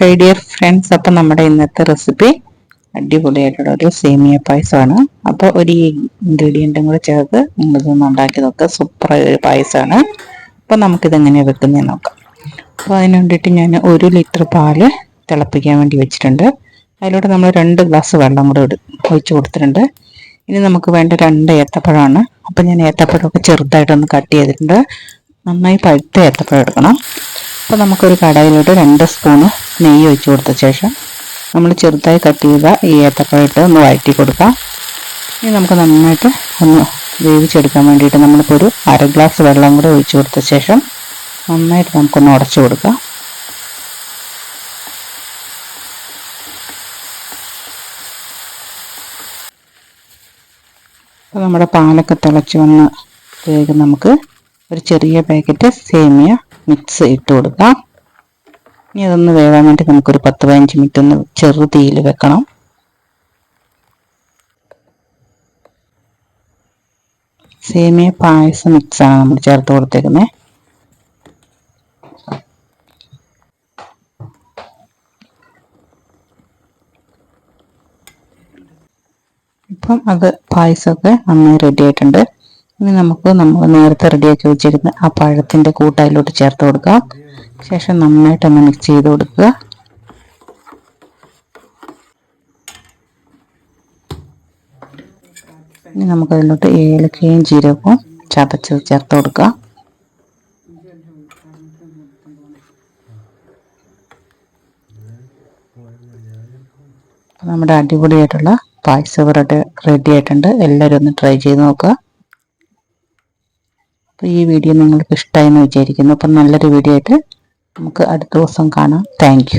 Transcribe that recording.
Hi dear friends അപ്പം നമ്മുടെ ഇന്നത്തെ റെസിപ്പി അടിപൊളിയായിട്ടുള്ള ഒരു സേമിയ പായസമാണ്. അപ്പോൾ ഒരു ഇൻഗ്രീഡിയന്റും കൂടെ ചേർത്ത് നമ്മളിതൊന്ന് ഉണ്ടാക്കി നോക്കുക സൂപ്പറായ ഒരു പായസമാണ്. അപ്പോൾ നമുക്കിത് എങ്ങനെയാണ് വെക്കുന്നതെന്ന് നോക്കാം. അപ്പോൾ അതിന് വേണ്ടിയിട്ട് ഞാൻ ഒരു ലിറ്റർ പാൽ തിളപ്പിക്കാൻ വേണ്ടി വെച്ചിട്ടുണ്ട്. അതിലൂടെ നമ്മൾ രണ്ട് ഗ്ലാസ് വെള്ളം കൂടെ ഒഴിച്ച് കൊടുത്തിട്ടുണ്ട്. ഇനി നമുക്ക് വേണ്ട രണ്ട് ഏത്തപ്പഴമാണ്. അപ്പം ഞാൻ ഏത്തപ്പഴമൊക്കെ ചെറുതായിട്ടൊന്ന് കട്ട് ചെയ്തിട്ടുണ്ട്. നന്നായി പഴുത്ത ഏത്തപ്പഴം എടുക്കണം. അപ്പോൾ നമുക്കൊരു കടയിലോട്ട് രണ്ട് സ്പൂണ് നെയ്യ് ഒഴിച്ച് കൊടുത്ത ശേഷം നമ്മൾ ചെറുതായി കട്ട് ചെയ്ത ഈ ഏത്തപ്പഴം ഒന്ന് വഴറ്റി കൊടുക്കാം. ഇനി നമുക്ക് നന്നായിട്ട് ഒന്ന് വേവിച്ചെടുക്കാൻ വേണ്ടിയിട്ട് നമ്മളിപ്പോൾ ഒരു അര ഗ്ലാസ് വെള്ളം കൂടെ ഒഴിച്ചു കൊടുത്ത ശേഷം നന്നായിട്ട് നമുക്കൊന്ന് ഉടച്ചു കൊടുക്കാം. അപ്പോൾ നമ്മുടെ പാലൊക്കെ തിളച്ച് വന്ന് വേഗം നമുക്ക് ഒരു ചെറിയ പാക്കറ്റ് സേമിയ മിക്സ് ഇട്ട് കൊടുക്കാം. ഇനി അതൊന്ന് വേവാൻ വേണ്ടി നമുക്കൊരു പത്ത് പതിനഞ്ച് മിനിറ്റ് ഒന്ന് ചെറു തീയിൽ വെക്കണം. സേമിയ പായസം മിക്സാണ് നമ്മൾ ചേർത്ത് കൊടുത്തേക്കുന്നത് ഇപ്പം അത് പായസമൊക്കെ നന്നായി റെഡി ആയിട്ടുണ്ട്. ഇനി നമുക്ക് നമ്മൾ നേരത്തെ റെഡിയാക്കി വെച്ചിരുന്ന ആ പഴത്തിന്റെ കൂട്ടായിലോട്ട് ചേർത്ത് കൊടുക്കാം. ശേഷം നന്നായിട്ടൊന്ന് മിക്സ് ചെയ്ത് കൊടുക്കുക. ഇനി നമുക്കതിലോട്ട് ഏലക്കയും ജീരകവും ചതച്ച് ചേർത്ത് കൊടുക്കുക. നമ്മുടെ അടിപൊളിയായിട്ടുള്ള പായസം റെഡി ആയിട്ടുണ്ട്. എല്ലാവരും ഒന്ന് ട്രൈ ചെയ്ത് നോക്കുക. അപ്പോൾ ഈ വീഡിയോ നിങ്ങൾക്ക് ഇഷ്ടമായി എന്ന് വിചാരിക്കുന്നു. അപ്പം നല്ലൊരു വീഡിയോ ആയിട്ട് നമുക്ക് അടുത്ത ദിവസം കാണാം. താങ്ക്